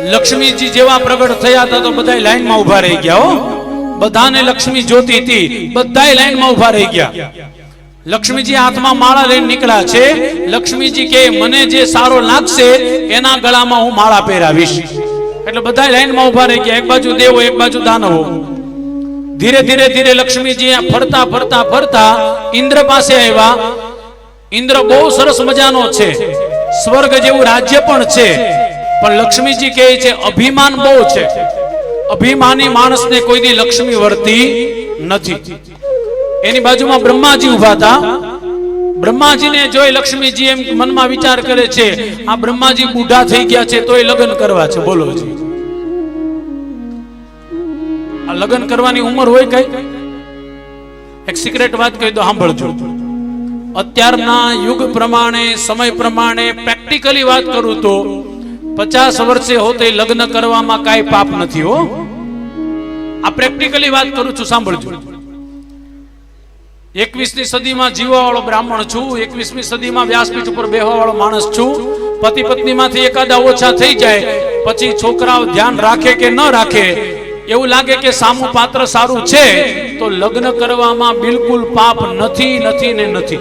લક્ષ્મીજી જેવા પ્રગટ થયા હતા તો બધા લાઈનમાં ઊભા રહી ગયા, હો. બધાને લક્ષ્મી જોતી હતી, બધાય લાઈનમાં ઊભા રહી ગયા. લક્ષ્મીજી હાથમાં માળા લઈને નીકળ્યા છે. લક્ષ્મીજી કે, મને જે સારો લાગશે, એના ગળામાં હું માળા પહેરાવીશ. એટલે બધા લાઈનમાં ઊભા રહી ગયા. એક બાજુ દેવો, એક બાજુ દાનવો. ધીરે ધીરે ધીરે લક્ષ્મીજી ફરતા ફરતા ફરતા ઇન્દ્ર પાસે આવ્યા. ઇન્દ્ર બહુ સરસ મજાનો છે. સ્વર્ગ જેવું રાજ્ય પણ છે. પણ લક્ષ્મીજી કહે છે, અભિમાન બહુ છે. અભિમાની માણસને કોઈ દી લક્ષ્મી વર્તી નથી. એની બાજુમાં બ્રહ્માજી ઊભા હતા. બ્રહ્માજીને જોઈ લક્ષ્મીજી એમ મનમાં વિચાર કરે છે, આ બ્રહ્માજી બુઢા થઈ ગયા છે, તોય લગ્ન કરવા છે. બોલો જી. આ લગ્ન કરવાની ઉંમર હોય કઈ? એક સિક્રેટ વાત કહી દો, સાંભળજો. અત્યારના યુગ પ્રમાણે, સમય પ્રમાણે પ્રેક્ટિકલી વાત કરું તો પચાસ વર્ષે હોતે લગ્ન કરવામાં કાંઈ પાપ નથી, હો. આ પ્રેક્ટિકલી વાત કરું છું, સાંભળજો. એકવીસમી સદીમાં જીવવા વાળો બ્રાહ્મણ છું, એકવીસમી સદીમાં વ્યાસપીઠ ઉપર બેહવા વાળો માણસ છું. પતિ પત્નીમાંથી એકાદા ઓછા થઈ જાય, પછી છોકરાઓ ધ્યાન રાખે કે ન રાખે, એવું લાગે કે સામું પાત્ર સારું છે, તો લગ્ન કરવામાં બિલકુલ પાપ નથી નથી ને નથી.